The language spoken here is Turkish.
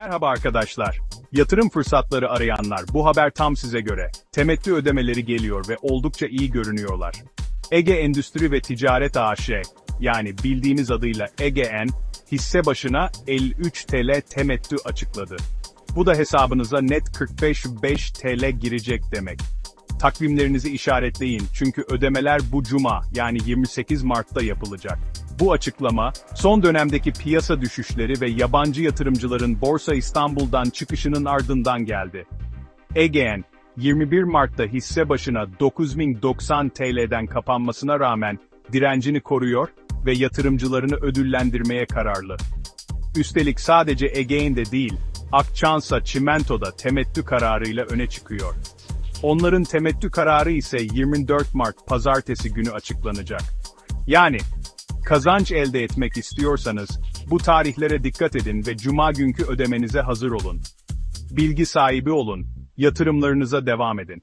Merhaba arkadaşlar. Yatırım fırsatları arayanlar, bu haber tam size göre. Temettü ödemeleri geliyor ve oldukça iyi görünüyorlar. Ege Endüstri ve Ticaret AŞ, yani bildiğiniz adıyla EGN, hisse başına 53 TL temettü açıkladı. Bu da hesabınıza net 45,5 TL girecek demek. Takvimlerinizi işaretleyin çünkü ödemeler bu cuma yani 28 Mart'ta yapılacak. Bu açıklama, son dönemdeki piyasa düşüşleri ve yabancı yatırımcıların Borsa İstanbul'dan çıkışının ardından geldi. EGN, 21 Mart'ta hisse başına 9090 TL'den kapanmasına rağmen direncini koruyor ve yatırımcılarını ödüllendirmeye kararlı. Üstelik sadece Ege'inde değil, Akçansa Çimento'da temettü kararıyla öne çıkıyor. Onların temettü kararı ise 24 Mart pazartesi günü açıklanacak. Yani, kazanç elde etmek istiyorsanız, bu tarihlere dikkat edin ve cuma günkü ödemenize hazır olun. Bilgi sahibi olun, yatırımlarınıza devam edin.